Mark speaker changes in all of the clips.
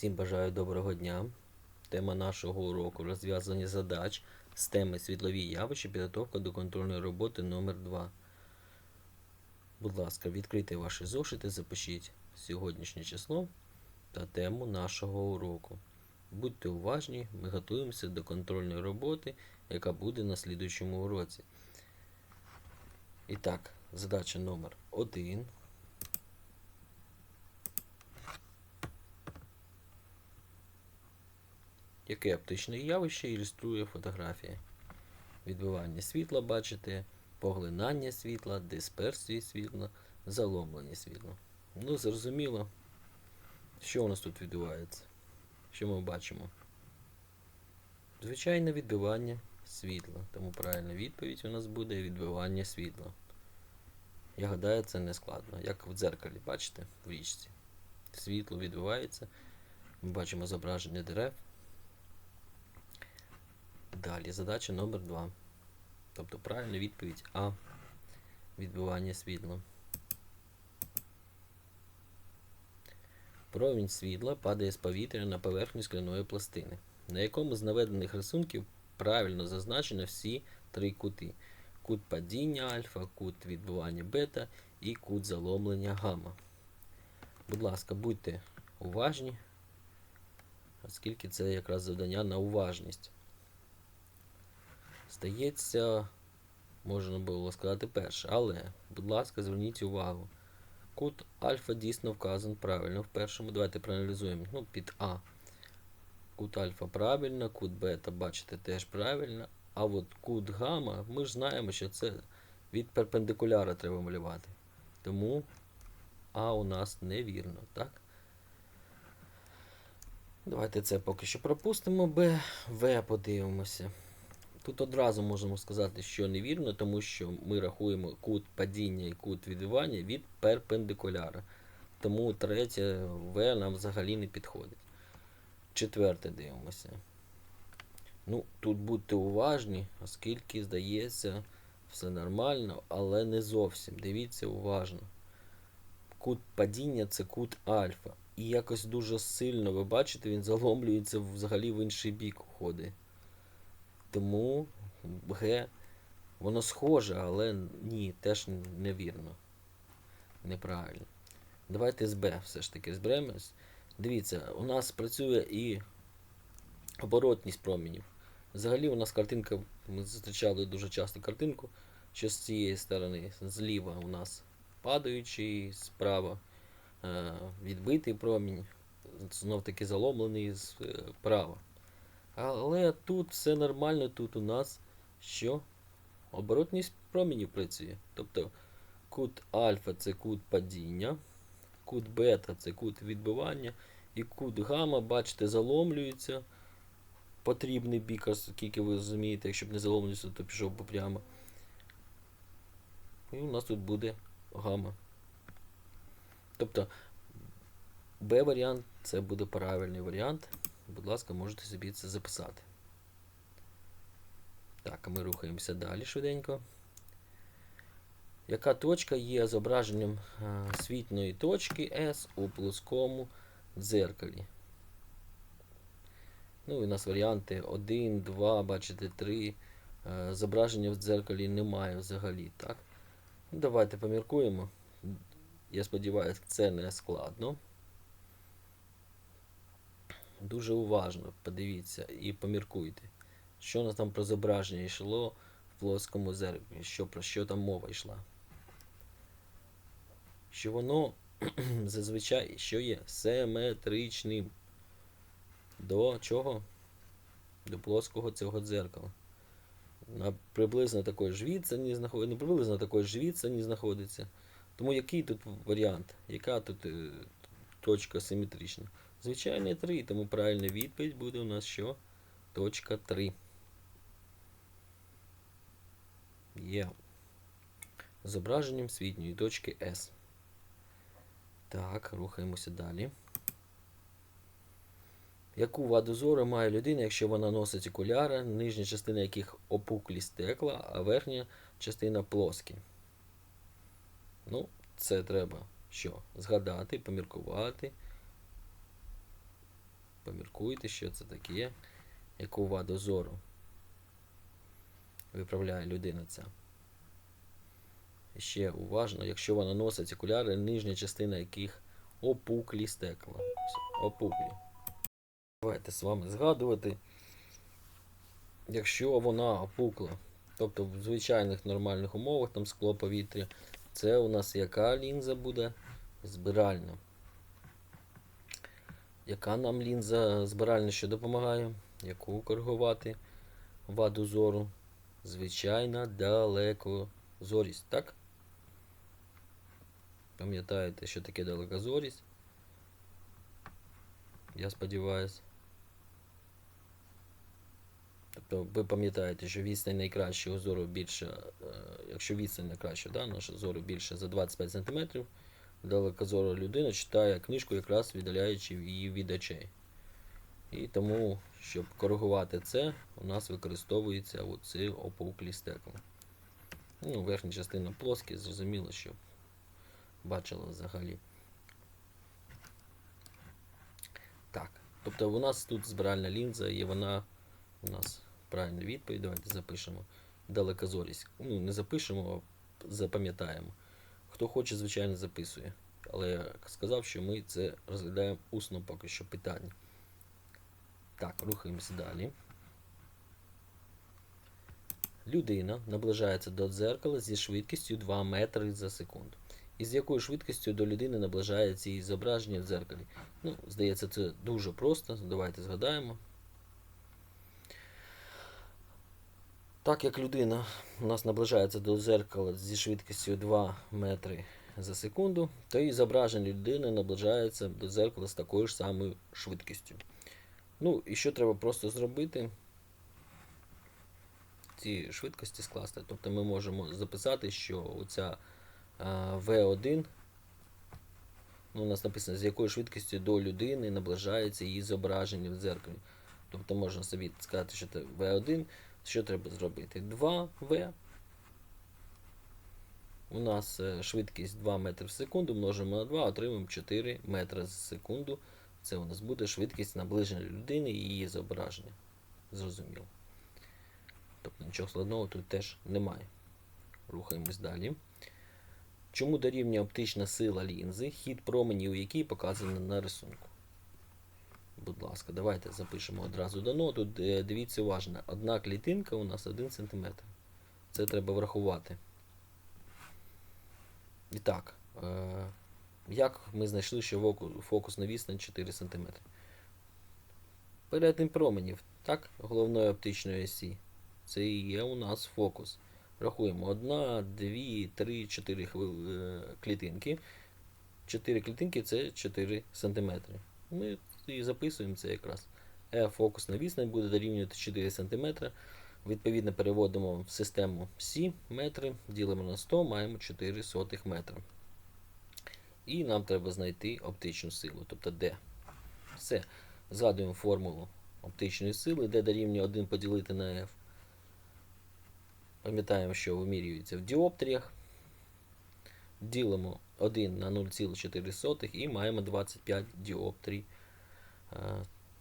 Speaker 1: Всім бажаю доброго дня. Тема нашого уроку розв'язання задач з теми світлові явища, підготовка до контрольної роботи номер 2 Будь ласка, відкрийте ваші зошити, запишіть сьогоднішнє число та тему нашого уроку. Будьте уважні, ми готуємося до контрольної роботи, яка буде на слідуючому уроці. І так, задача номер 1. Яке оптичне явище ілюструє фотографія? Відбивання світла, бачите, поглинання світла, дисперсії світла, заломлення світла. Ну, зрозуміло, що у нас тут відбувається? Що ми бачимо? Звичайне відбивання світла. Тому правильна відповідь у нас буде відбивання світла. Я гадаю, це не складно. Як в дзеркалі, бачите, в річці. Світло відбивається. Ми бачимо зображення дерев. Далі задача номер 2. Тобто правильна відповідь А. Відбивання світла. Промінь світла падає з повітря на поверхню скляної пластини, на якому з наведених рисунків правильно зазначено всі три кути: кут падіння альфа, кут відбивання бета і кут заломлення гамма. Будь ласка, будьте уважні, оскільки це якраз завдання на уважність. Здається, можна було сказати перше, але, будь ласка, зверніть увагу. Кут альфа дійсно вказан правильно в першому. Давайте проаналізуємо. Ну, під А. Кут альфа правильно, кут бета, бачите, теж правильно. А от кут гамма, ми ж знаємо, що це від перпендикуляра треба малювати. Тому А у нас невірно, так? Давайте це поки що пропустимо. Б, В подивимося. Тут одразу можемо сказати, що невірно, тому що ми рахуємо кут падіння і кут відбивання від перпендикуляра. Тому третє В нам взагалі не підходить. Четверте дивимося. Ну, Тут будьте уважні, оскільки, здається, все нормально, але не зовсім. Дивіться уважно. Кут падіння це кут альфа. І якось дуже сильно, ви бачите, він заломлюється взагалі в інший бік уходить. Тому Г, воно схоже, але ні, теж невірно. Неправильно. Давайте з Б все ж таки зберемось. Дивіться, у нас працює і оборотність промінів. Взагалі у нас картинка, ми зустрічали дуже часто картинку, що з цієї сторони, зліва у нас падаючий, справа е, відбитий промінь, знов таки заломлений справа. Але тут все нормально, тут у нас що? Оборотність промінів працює. Тобто кут альфа це кут падіння, кут бета це кут відбивання, і кут гамма, бачите, заломлюється. Потрібний бік, оскільки ви розумієте, якщо б не заломлювався, то пішов би прямо. І у нас тут буде гамма. Тобто Б варіант це буде правильний варіант. Будь ласка, можете собі це записати. Так, а ми рухаємося далі швиденько. Яка точка є зображенням а, світної точки S у плоскому дзеркалі? Ну, і у нас варіанти 1, 2, бачите, 3. Зображення в дзеркалі немає взагалі. так? Давайте поміркуємо. Я сподіваюся, це не складно. Дуже уважно подивіться і поміркуйте, що нас там про зображення йшло в плоскому зеркалі, що, про що там мова йшла. Що воно зазвичай що є симетричним. До чого? До плоского цього дзеркала. На приблизно такої ж відстані знаходиться, не приблизно такої ж відстані знаходиться. Тому який тут варіант? Яка тут е, точка симетрична? Звичайно, 3, тому правильна відповідь буде у нас що? Точка 3. Є. Зображенням світньої точки S. Так, рухаємося далі. Яку ваду зору має людина, якщо вона носить окуляри, нижня частина яких опуклі стекла, а верхня частина плоскі? Ну, це треба що? Згадати, поміркувати. Поміркуйте, що це таке, яку ваду зору виправляє людина ця. Ще уважно, якщо вона носить окуляри, нижня частина яких опуклі стекла. Опуклі. Давайте з вами згадувати, якщо вона опукла, тобто в звичайних нормальних умовах, там скло повітря, це у нас яка лінза буде? Збиральна. Яка нам лінза збиральна що допомагає? Яку коригувати ваду зору? Звичайна далекозорість, так? Пам'ятаєте, що таке далекозорість? Я сподіваюся. Тобто ви пам'ятаєте, що відстань найкращого зору більше, е, якщо відстань найкраща, да, наша зору більше за 25 см, далекозора людина читає книжку, якраз віддаляючи її від очей. І тому, щоб коригувати це, у нас використовується оці опуклі стекла. Ну, верхня частина плоскі, зрозуміло, щоб бачила взагалі. Так, тобто у нас тут збиральна лінза, і вона у нас правильна відповідь. Давайте запишемо. Далекозорість. Ну, не запишемо, а запам'ятаємо. Хто хоче, звичайно, записує. Але я сказав, що ми це розглядаємо усно поки що питання. Так, рухаємося далі. Людина наближається до дзеркала зі швидкістю 2 метри за секунду. І з якою швидкістю до людини наближається її зображення в дзеркалі? Ну, здається, це дуже просто. Давайте згадаємо. Так як людина у нас наближається до дзеркала зі швидкістю 2 метри за секунду, то і зображення людини наближається до дзеркала з такою ж самою швидкістю. Ну, і що треба просто зробити? Ці швидкості скласти. Тобто ми можемо записати, що оця V1, ну, у нас написано, з якою швидкістю до людини наближається її зображення в дзеркалі. Тобто можна собі сказати, що це V1. Що треба зробити? 2V. У нас е, швидкість 2 метри в секунду, множимо на 2, отримаємо 4 метри за секунду. Це у нас буде швидкість наближення людини і її зображення. Зрозуміло. Тобто нічого складного тут теж немає. Рухаємось далі. Чому дорівнює оптична сила лінзи, хід променів, який показано на рисунку? Будь ласка, давайте запишемо одразу дано. Тут дивіться уважно. Одна клітинка у нас 1 см. Це треба врахувати. І так, е, як ми знайшли, що фокусна відстань 4 см? Перетин променів, так, головної оптичної осі. Це і є у нас фокус. Рахуємо 1, 2, 3, 4 клітинки. 4 клітинки це 4 см. Ми і записуємо це якраз. E фокусна відстань буде дорівнювати 4 см. Відповідно, переводимо в систему Сі метри, ділимо на 100, маємо 4 сотих метра. І нам треба знайти оптичну силу, тобто D. Все. Згадуємо формулу оптичної сили, D дорівнює 1 поділити на F. Пам'ятаємо, що вимірюється в діоптріях. Ділимо 1 на 0,4 і маємо 25 діоптрій.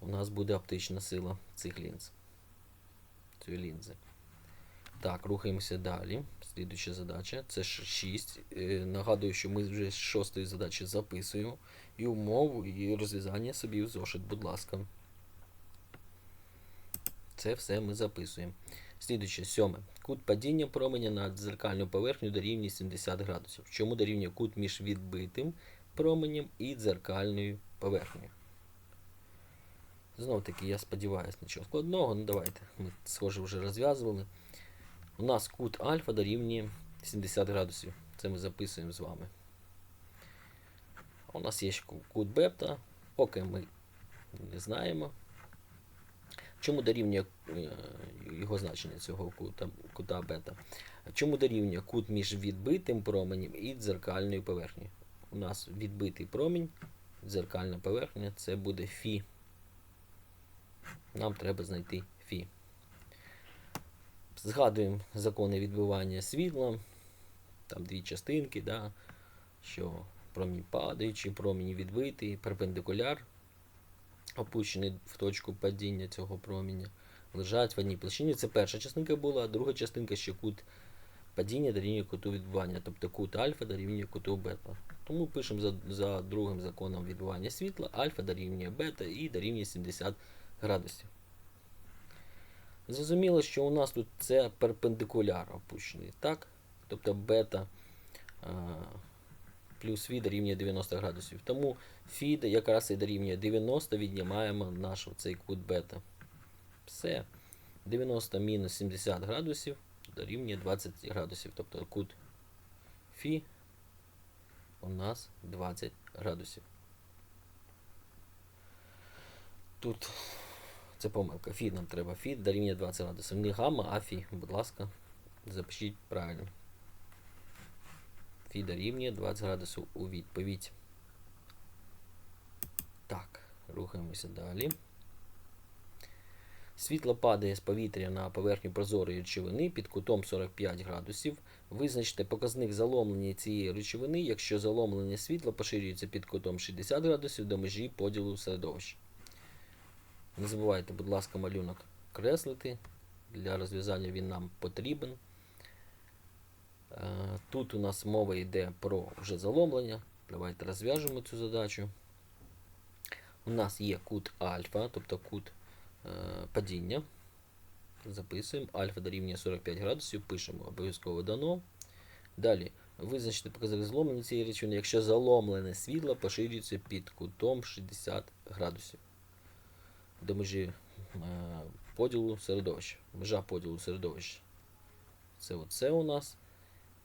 Speaker 1: У нас буде оптична сила цих лінз. Цієї лінзи. Так, рухаємося далі. Слідуюча задача. Це 6. Нагадую, що ми вже з шостої задачі записуємо. І умову, і розв'язання собі в зошит, будь ласка. Це все ми записуємо. Слідуюче, сьоме. Кут падіння променя на дзеркальну поверхню дорівнює 70 градусів. Чому дорівнює кут між відбитим променем і дзеркальною поверхнею? Знов таки, я сподіваюся, нічого складного. Ну давайте. Ми схоже вже розв'язували. У нас кут альфа дорівнює 70 градусів. Це ми записуємо з вами. У нас є кут бета, поки ми не знаємо. Чому дорівнює е, його значення цього кута, кута бета? Чому дорівнює кут між відбитим променем і дзеркальною поверхнею? У нас відбитий промінь, дзеркальна поверхня це буде Фі. Нам треба знайти Фі. Згадуємо закони відбивання світла. Там дві частинки, да, що промінь падаючий, промінь відбитий, перпендикуляр опущені в точку падіння цього проміння, лежать в одній площині. Це перша частинка була, а друга частинка ще кут падіння дорівнює куту відбивання, тобто кут альфа дорівнює куту бета. Тому пишемо за, за другим законом відбивання світла, альфа дорівнює бета і дорівнює 70 градусів. Зрозуміло, що у нас тут це перпендикуляр опущений, так? Тобто бета а, плюс фі дорівнює 90 градусів. Тому фі якраз і дорівнює 90, віднімаємо наш цей кут бета. Все. 90 мінус 70 градусів дорівнює 20 градусів. Тобто кут фі у нас 20 градусів. Тут це помилка. Фі нам треба. Фі дорівнює 20 градусів. Не гамма, а фі. Будь ласка, запишіть правильно. Фі дорівнює 20 градусів у відповідь. Так, рухаємося далі. Світло падає з повітря на поверхню прозорої речовини під кутом 45 градусів. Визначте показник заломлення цієї речовини, якщо заломлення світла поширюється під кутом 60 градусів до межі поділу середовища. Не забувайте, будь ласка, малюнок креслити. Для розв'язання він нам потрібен. Е, Тут у нас мова йде про вже заломлення. Давайте розв'яжемо цю задачу. У нас є кут альфа, тобто кут е, падіння. Записуємо. Альфа дорівнює 45 градусів, пишемо обов'язково дано. Далі визначити показник зломлення цієї речовини, якщо заломлене світло поширюється під кутом 60 градусів. До межі е, поділу середовища. Межа поділу середовища. Це оце у нас.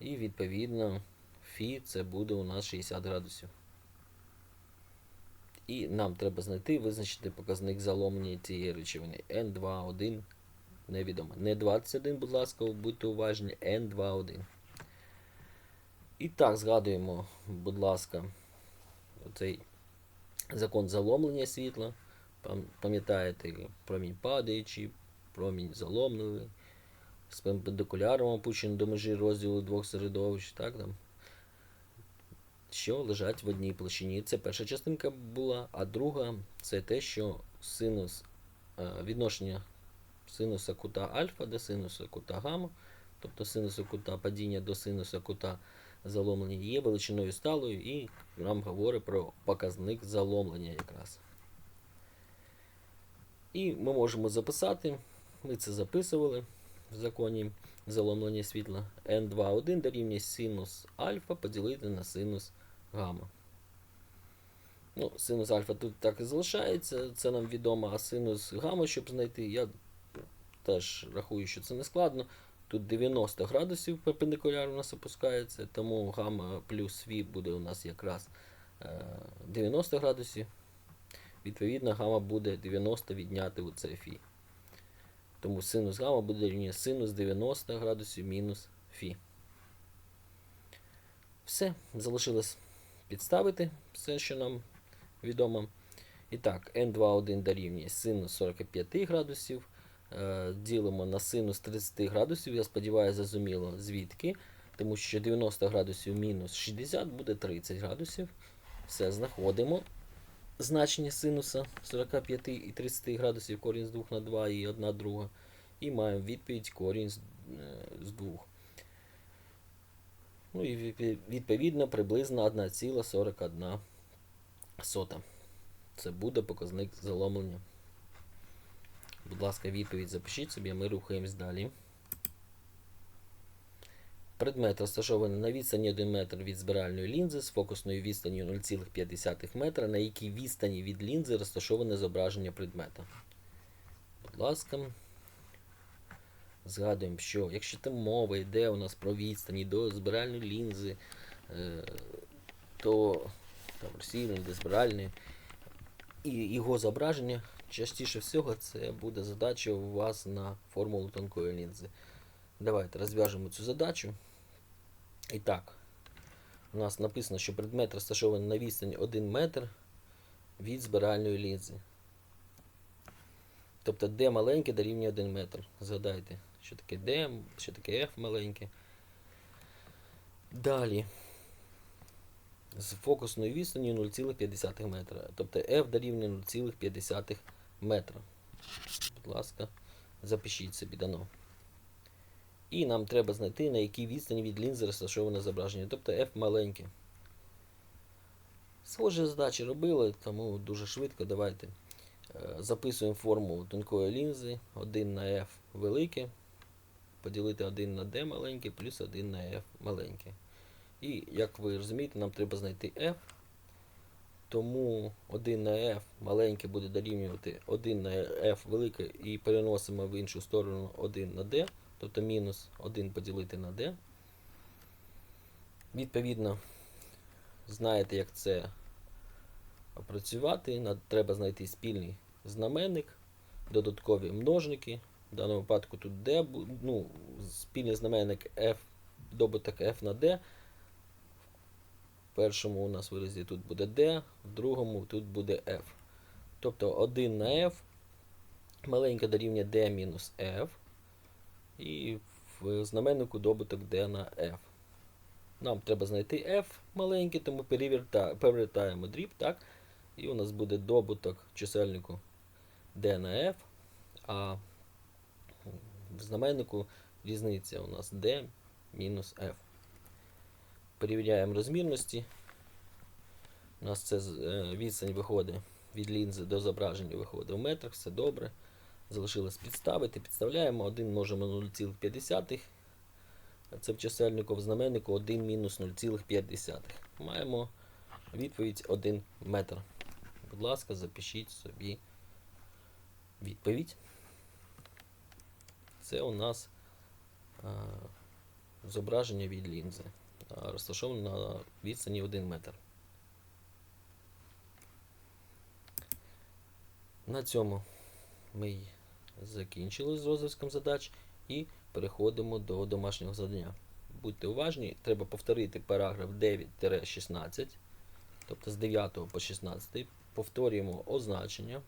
Speaker 1: І відповідно Фі це буде у нас 60 градусів. І нам треба знайти визначити показник заломлення цієї речовини. N21 невідомо. Не 21, будь ласка, будьте уважні, N21. І так, згадуємо, будь ласка, цей закон заломлення світла. Пам- Пам'ятаєте, промінь падаючий, промінь заломлений, з перпендикуляром опущений до межі розділу двох середовищ, так там, що лежать в одній площині. Це перша частинка була, а друга це те, що синус е, відношення синуса кута альфа до синуса кута гамма, тобто синуса кута падіння до синуса кута заломлення є величиною сталою і нам говорить про показник заломлення якраз. І ми можемо записати, ми це записували в законі заломлення світла N21 дорівнює синус альфа поділити на синус гамма. Ну, синус альфа тут так і залишається, це нам відомо, а синус гамма, щоб знайти, я теж рахую, що це не складно. Тут 90 градусів перпендикуляр у нас опускається, тому гамма плюс ві буде у нас якраз е, 90 градусів. Відповідно, гамма буде 90 відняти у фі. Тому синус гамма буде рівня синус 90 градусів мінус фі. Все, залишилось підставити все, що нам відомо. І так, n21 дорівнює синус 45 градусів. Е, Ділимо на синус 30 градусів. Я сподіваюся, зрозуміло звідки. Тому що 90 градусів мінус 60 буде 30 градусів. Все, знаходимо значення синуса 45 і 30 градусів, корінь з 2 на 2 і 1 друга. І маємо відповідь корінь з, е, 2. Ну і відповідно приблизно 1,41 сота. Це буде показник заломлення. Будь ласка, відповідь запишіть собі, ми рухаємось далі. Предмет розташований на відстані 1 метр від збиральної лінзи з фокусною відстанню 0,5 метра, на якій відстані від лінзи розташоване зображення предмета. Будь ласка. Згадуємо, що якщо там мова йде у нас про відстані до збиральної лінзи, е, то там розсіяної, до збиральної, і його зображення, частіше всього, це буде задача у вас на формулу тонкої лінзи. Давайте розв'яжемо цю задачу. І так, у нас написано, що предмет розташований на відстані 1 метр від збиральної лінзи. Тобто D маленьке дорівнює 1 метр. Згадайте, що таке D, що таке F маленьке. Далі. з фокусною відстанню 0,5 метра. Тобто F дорівнює 0,5 метра. Будь ласка, запишіть собі дано. І нам треба знайти, на якій відстані від лінзи розташоване зображення. Тобто F маленьке. Схожі задачі робили, тому дуже швидко давайте. Е, Записуємо формулу тонкої лінзи 1 на F велике, поділити 1 на D маленьке, плюс 1 на F маленьке. І, як ви розумієте, нам треба знайти F. Тому 1 на F маленьке буде дорівнювати 1 на F велике і переносимо в іншу сторону 1 на D, тобто мінус 1 поділити на D. Відповідно, знаєте, як це опрацювати. Треба знайти спільний знаменник, додаткові множники. В даному випадку тут D, ну, спільний знаменник F, добуток F на D. В першому у нас виразі тут буде D, в другому тут буде F. Тобто 1 на F маленьке дорівнює D мінус F. І в знаменнику добуток D на F. Нам треба знайти F маленький, тому переверта- перевертаємо дріб, так? І у нас буде добуток чисельнику D на F, а в знаменнику різниця у нас D мінус F. Перевіряємо розмірності. У нас це е, відстань виходить від лінзи до зображення виходить в метрах, все добре. Залишилось підставити. Підставляємо 1 множимо 0,5. Це в чисельнику в знаменнику 1 мінус 0,5. Маємо відповідь 1 метр. Будь ласка, запишіть собі відповідь. Це у нас а, зображення від лінзи. а, Розташоване на відстані 1 метр. На цьому ми закінчили з розв'язком задач і переходимо до домашнього завдання. Будьте уважні, треба повторити параграф 9-16, тобто з 9 по 16. Повторюємо означення,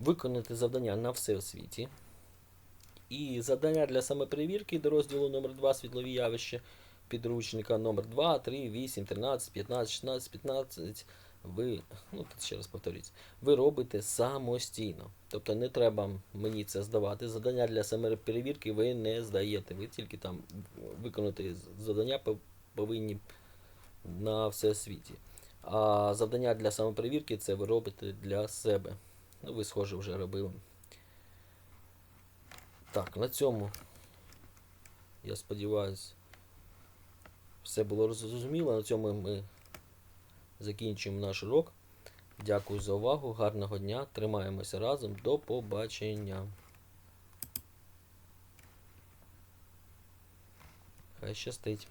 Speaker 1: виконати завдання на все у світі. І завдання для самоперевірки до розділу номер 2 світлові явища підручника номер 2, 3, 8, 13, 15, 16, 15. Ви, ну ще раз повторюсь, ви робите самостійно. Тобто не треба мені це здавати. Завдання для самоперевірки ви не здаєте. Ви тільки там виконати завдання повинні на все світі. А завдання для самоперевірки це ви робите для себе. Ну, ви схоже вже робили. Так, на цьому, я сподіваюся, все було зрозуміло. На цьому ми закінчуємо наш урок. Дякую за увагу, гарного дня. Тримаємося разом. До побачення. Хай щастить.